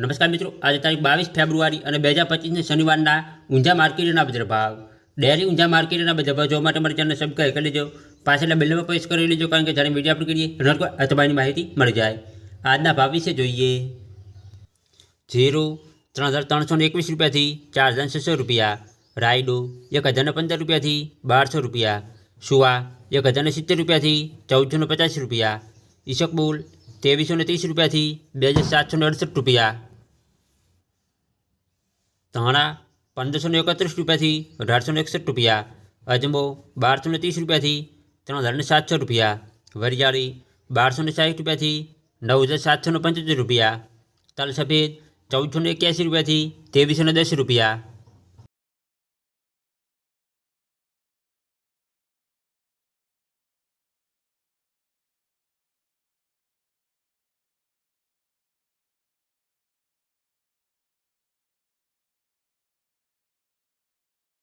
नमस्कार मित्रों आज तारीख 22 फरवरी और 2025 ने शनिवार ना गुंजा मार्केट ना अपडेट भाव डेरी गुंजा मार्केट ना अपडेट भाव જોવા માટે અમારી ચેનલને સબ્સ્ક્રાઇબ કરી લેજો પાછળલે બિલ્લબ કોઇસ કરી લેજો કારણ કે જ્યારે મીડિયા અપડેટ કરીએ રનકો અતવાયની માહિતી મળી જાય આજના ભાવ વિશે જોઈએ જીરૂ 3321 રૂપિયા થી 4600 રૂપિયા રાઇડો 1015 રૂપિયા થી 1200 રૂપિયા સુવા 1070 રૂપિયા થી 1450 રૂપિયા ઇશકબુલ 2330 રૂપિયા થી 2768 રૂપિયા ધાણા પંદરસો ને એકત્રીસ રૂપિયાથી અઢારસો ને એકસઠ રૂપિયા અજમો બારસો ને ત્રીસ રૂપિયાથી ત્રણ હજાર ને સાતસો રૂપિયા વરિયાળી બારસો ને સાઠ રૂપિયાથી નવ હજાર સાતસો ને પંચોતેર રૂપિયા તલ સફેદ ચૌદસો ને એક્યાસી રૂપિયાથી ત્રેવીસો ને દસ રૂપિયા